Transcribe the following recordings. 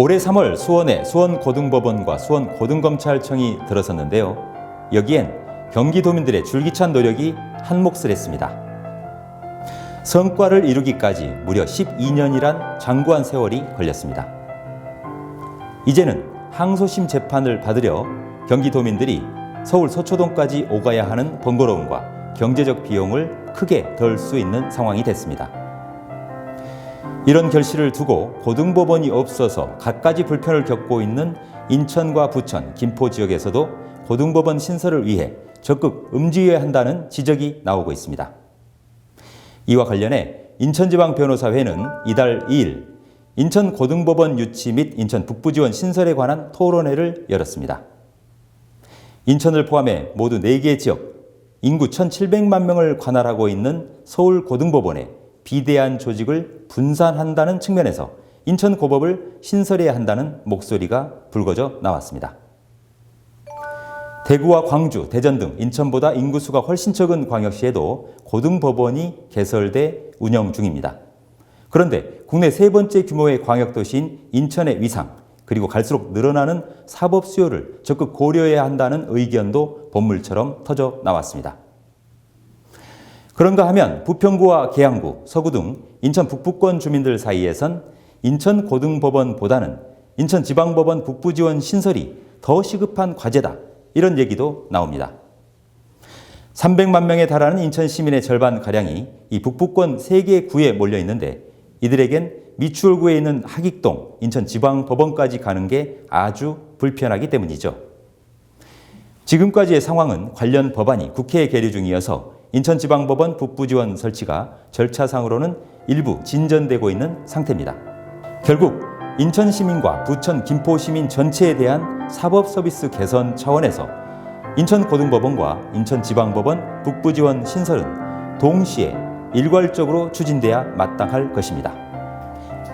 올해 3월 수원에 수원고등법원과 수원고등검찰청이 들어섰는데요. 여기엔 경기도민들의 줄기찬 노력이 한몫을 했습니다. 성과를 이루기까지 무려 12년이란 장구한 세월이 걸렸습니다. 이제는 항소심 재판을 받으려 경기도민들이 서울 서초동까지 오가야 하는 번거로움과 경제적 비용을 크게 덜 수 있는 상황이 됐습니다. 이런 결실을 두고 고등법원이 없어서 갖가지 불편을 겪고 있는 인천과 부천, 김포 지역에서도 고등법원 신설을 위해 적극 음지해야 한다는 지적이 나오고 있습니다. 이와 관련해 인천지방변호사회는 이달 2일 인천 고등법원 유치 및 인천 북부지원 신설에 관한 토론회를 열었습니다. 인천을 포함해 모두 4개 지역, 인구 1,700만 명을 관할하고 있는 서울 고등법원에 비대한 조직을 분산한다는 측면에서 인천고법을 신설해야 한다는 목소리가 불거져 나왔습니다. 대구와 광주, 대전 등 인천보다 인구수가 훨씬 적은 광역시에도 고등법원이 개설돼 운영 중입니다. 그런데 국내 세 번째 규모의 광역도시인 인천의 위상, 그리고 갈수록 늘어나는 사법 수요를 적극 고려해야 한다는 의견도 본물처럼 터져 나왔습니다. 그런가 하면 부평구와 계양구, 서구 등 인천 북부권 주민들 사이에선 인천 고등법원보다는 인천 지방법원 북부지원 신설이 더 시급한 과제다. 이런 얘기도 나옵니다. 300만 명에 달하는 인천 시민의 절반 가량이 이 북부권 3개 구에 몰려 있는데 이들에겐 미추홀구에 있는 하익동 인천 지방 법원까지 가는 게 아주 불편하기 때문이죠. 지금까지의 상황은 관련 법안이 국회에 계류 중이어서 인천지방법원 북부지원 설치가 절차상으로는 일부 진전되고 있는 상태입니다. 결국 인천 시민과 부천 김포 시민 전체에 대한 사법 서비스 개선 차원에서 인천 고등법원과 인천 지방법원 북부지원 신설은 동시에 일괄적으로 추진돼야 마땅할 것입니다.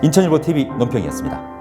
인천일보 TV 논평이었습니다.